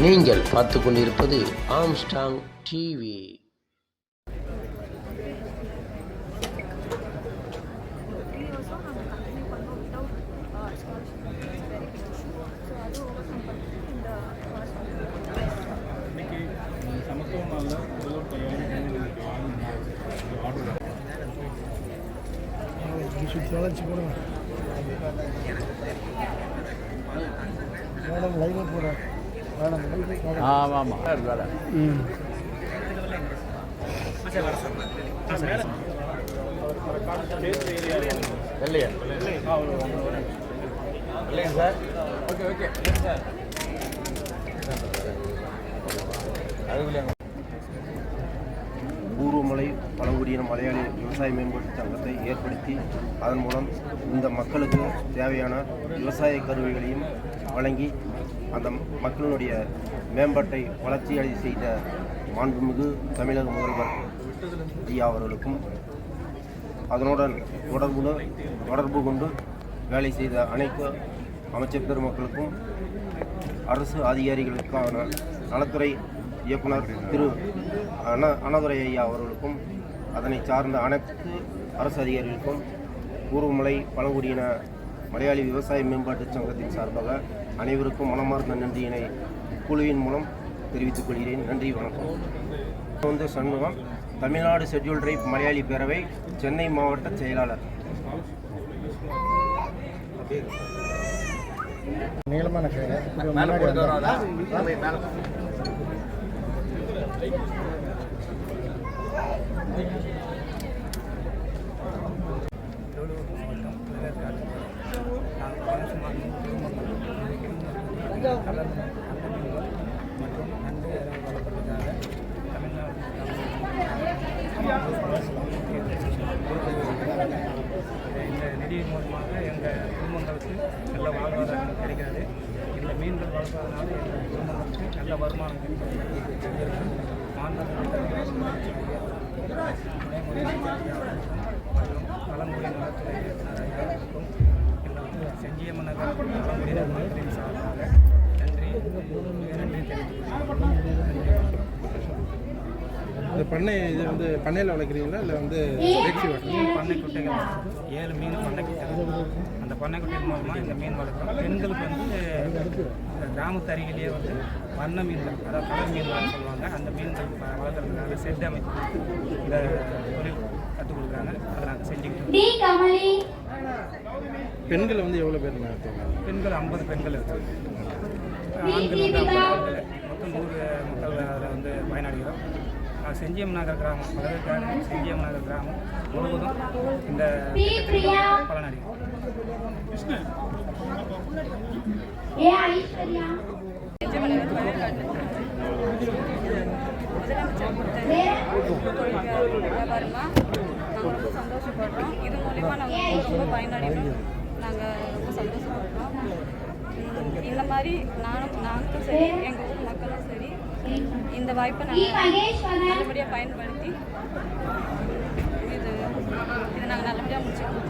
நீங்கள் பார்த்து கொண்டிருப்பது ஆம்ஸ்டாங் டிவி சுற்றி மேடம் லைவாக போடுறேன் ஆமாம். ஆமாம் வேலை ம். இல்லையா இல்லையா சார் ஓகே ஓகே சார் அதுக்குள்ளே பழங்குடியின மலையாளி விவசாய மேம்பாட்டு சங்கத்தை ஏற்படுத்தி அதன் மூலம் இந்த மக்களுக்கு தேவையான விவசாய கருவிகளையும் வழங்கி அந்த மக்களினுடைய மேம்பாட்டை வளர்ச்சியடை செய்த மாண்புமிகு தமிழக முதல்வர் ஐயா அவர்களுக்கும் அதனுடன் தொடர்பு தொடர்பு கொண்டு வேலை செய்த அனைத்து அமைச்சர் பெருமக்களுக்கும் அரசு அதிகாரிகளுக்கான நலத்துறை இயக்குனர் திரு அண்ண அண்ணாதுரை ஐயா அவர்களுக்கும் அதனை சார்ந்த அனைத்து அரசு அதிகாரிகளுக்கும் பூர்வமலை பழங்குடியின மலையாளி விவசாய மேம்பாட்டு சங்கத்தின் சார்பாக அனைவருக்கும் மனமார்ந்த நன்றியினை குழுவின் மூலம் தெரிவித்துக் கொள்கிறேன். நன்றி வணக்கம். வந்து சண்முகம் தமிழ்நாடு ஷெட்யூல் ட்ரைப் மலையாளி பேரவை சென்னை மாவட்ட செயலாளர். நீளமான கயிறு. இப்படி முன்னாடி வந்தா. மற்றும் நன்றி வழங்கப்பட்டதாக இந்த நிதி மூலமாக எங்கள் குடும்பங்களுக்கு நல்ல வாழ்வாதாரம் கிடைக்கிறது இந்த மீன்கள் வளர்ப்பதனால எங்கள் குடும்பங்களுக்கு நல்ல வருமானம் கிடைக்கிறது மாநில மற்றும் பழங்குடி இந்த பண்ணை இது வந்து பண்ணையில் வளர்க்குறீங்களா? இல்லை வந்து வேட்சி மீன் பண்ணை குட்டைகள் ஏழு மீன் பண்ணை குட்டைகள் அந்த பண்ணை குட்டைகள் மூலமாக இந்த மீன் வளர்க்குறோம். பெண்களுக்கு வந்து இந்த கிராமத்து அருகிலேயே வந்து வண்ண மீன்கள் அதாவது கடல் மீன்கள் சொல்லுவாங்க. அந்த மீன்கள் வளர்க்குறதுக்காக செட் அமைத்து இந்த தொழில் கற்றுக் கொடுக்குறாங்க. அதை நாங்கள் செஞ்சுக்கிட்டு இருக்கோம். பெண்கள் வந்து எவ்வளோ பேர் பெண்கள் ஐம்பது பெண்கள் இருக்காங்க. ஆண்கள் வந்து ஐம்பது பெண்கள் மொத்தம் நூறு மக்கள் அதில் வந்து பயனடைகிறோம். நான் செஞ்சியம் நகர் கிராமம். பதவிக்காக செஞ்சியம் நகர் கிராமம் முழுவதும் இந்த ரொம்ப சந்தோஷப்படுறோம் இது மூலிமா நாங்கள் ரொம்ப பயனடைகிறோம் நாங்கள் ரொம்ப சந்தோஷப்படுறோம் இந்த மாதிரி நானும் நாங்களும் சரி எங்கள் ஊர் இந்த வாய்ப்பை நாங்கள் நல்லபடியாக பயன்படுத்தி இது இது நாங்கள் நல்லபடியாக முடிச்சுக்கோம்